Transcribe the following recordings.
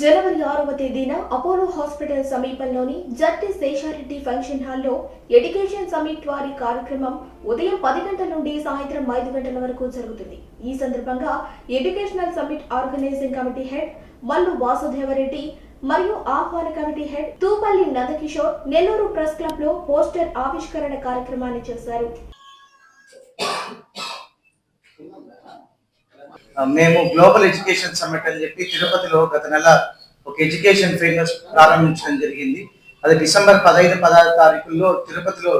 జనవరి ఆరవ తేదీన Apollo hospital సమీపంలోని జట్టి శేషారెడ్డి ఫంక్షన్ హాల్లో ఎడ్యుకేషన్ సమిట్ వారి కార్యక్రమం ఉదయం పది గంటల నుండి సాయంత్రం ఐదు గంటల వరకు జరుగుతుంది. ఈ సందర్భంగా educational summit organizing committee head Mallu Vasudevareddy మరియు ఆహ్వాన committee head Thupalli Nandakishore Nellore press క్లబ్లో పోస్టర్ ఆవిష్కరణ కార్యక్రమాన్ని చేశారు. మేము గ్లోబల్ ఎడ్యుకేషన్ సమ్మిట్ అని చెప్పి తిరుపతిలో గత నెల ఒక ఎడ్యుకేషన్ ఫెయిర్ ప్రారంభించడం జరిగింది. అది డిసెంబర్ పదహైదు పదహారు తారీఖుల్లో తిరుపతిలో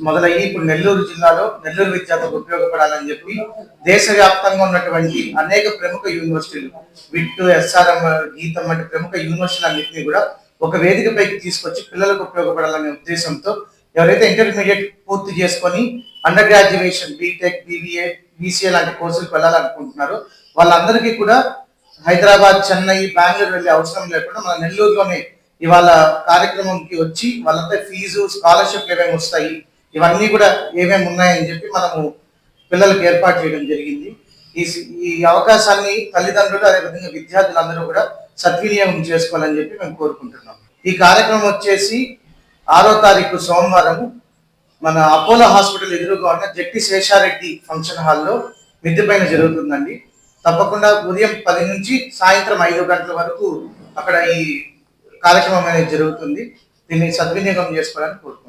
మొదలయ్యి ఇప్పుడు నెల్లూరు జిల్లాలో నెల్లూరు విద్యార్థులకు ఉపయోగపడాలని చెప్పి దేశవ్యాప్తంగా ఉన్నటువంటి అనేక ప్రముఖ యూనివర్సిటీలు విట్టు ఎస్ఆర్ఎం గీతం వంటి ప్రముఖ యూనివర్సిటీలు అన్నింటినీ కూడా ఒక వేదికపైకి తీసుకొచ్చి పిల్లలకు ఉపయోగపడాలనే ఉద్దేశంతో ఎవరైతే ఇంటర్మీడియట్ పూర్తి చేసుకొని under graduation B Tech BBA BCA లాంటి కోర్సులకు వెళ్ళాలనుకుంటున్నారు. వాళ్ళందరికీ కూడా హైదరాబాద్ చెన్నై బెంగళూరు వెళ్ళే అవసరం లేకుండా మన నెల్లూరులోనే ఇవాళ కార్యక్రమంకి వచ్చి వాళ్ళంతా ఫీజు స్కాలర్షిప్ ఏమేమి వస్తాయి ఇవన్నీ కూడా ఏమేమి ఉన్నాయని చెప్పి మనము పిల్లలకు ఏర్పాటు చేయడం జరిగింది. ఈ ఈ అవకాశాన్ని తల్లిదండ్రులు అదేవిధంగా విద్యార్థులందరూ కూడా సద్వినియోగం చేసుకోవాలని చెప్పి మేము కోరుకుంటున్నాం. ఈ కార్యక్రమం వచ్చేసి ఆరో తారీఖు సోమవారం మన అపోలో హాస్పిటల్ ఎదురుగా ఉన్న జట్టి శేషారెడ్డి ఫంక్షన్ హాల్లో మిద్దె పైన జరుగుతుందండి. తప్పకుండా ఉదయం పది నుంచి సాయంత్రం ఐదు గంటల వరకు అక్కడ ఈ కార్యక్రమం అనేది జరుగుతుంది. దీన్ని సద్వినియోగం చేసుకోవాలని కోరుకుంటున్నాను